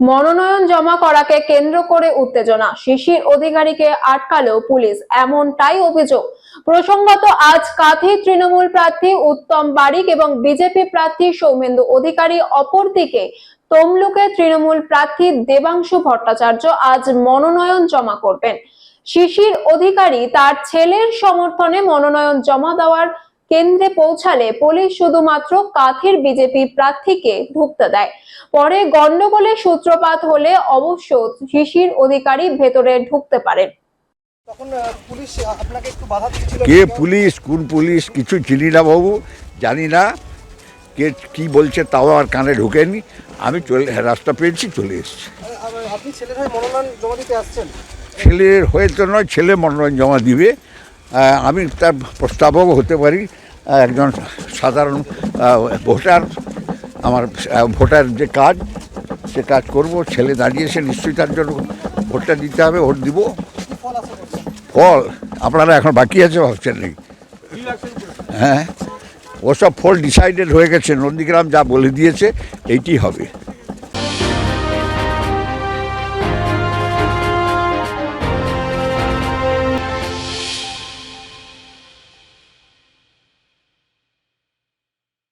মনোনয়ন জমা করাকে কেন্দ্র করে উত্তেজনা। শিশির অধিকারীকে আটকালো পুলিশ এমনটাই অভিযোগ। প্রসঙ্গত, আজ কাঁথি তৃণমূল প্রার্থী উত্তম বারিক এবং বিজেপি প্রার্থী সৌমেন্দু অধিকারী অপরদিকে তমলুকের তৃণমূল প্রার্থী দেবাংশু ভট্টাচার্য আজ মনোনয়ন জমা করবেন। শিশির অধিকারী তার ছেলের সমর্থনে মনোনয়ন জমা দেওয়ার কেন্দ্রে পৌঁছালে পুলিশ শুধুমাত্র কাথির বিজেপি প্রার্থীকে ঢুকতে দেয়। পরে গন্ডগোলের সূত্রপাত হলে অবশ্য শিশির অধিকারী ভেতরে ঢুকতে পারেন। পুলিশ আপনাকে একটু বাধা দিয়েছিল কে পুলিশ কোন পুলিশ কিছু চিনি না বাবু জানি না। কে কি বলছে তাও আমার কানে ঢোকেনি। আমি চলে রাস্তা পেয়েছি চলে এসেছি। ছেলের হয়ে মনোনয়ন জমা দিতে আসছেন? ছেলের হয়ে তো নয় ছেলে মনোনয়ন জমা দিবে। আমি তার প্রস্তাবক হতে পারি একজন সাধারণ ভোটার, আমার ভোটার যে কাজ, সে কাজ করব, ছেলে দাঁড়িয়েছে নিশ্চয়ই তার জন্য ভোটটা দিতে হবে, ভোট দিব। ফল, আপনারা এখন বাকি আছে ভাবছেন নাকি? হ্যাঁ ওসব ফল ডিসাইডেড হয়ে গেছে, নন্দীগ্রাম যা বলে দিয়েছে, এইটি হবে।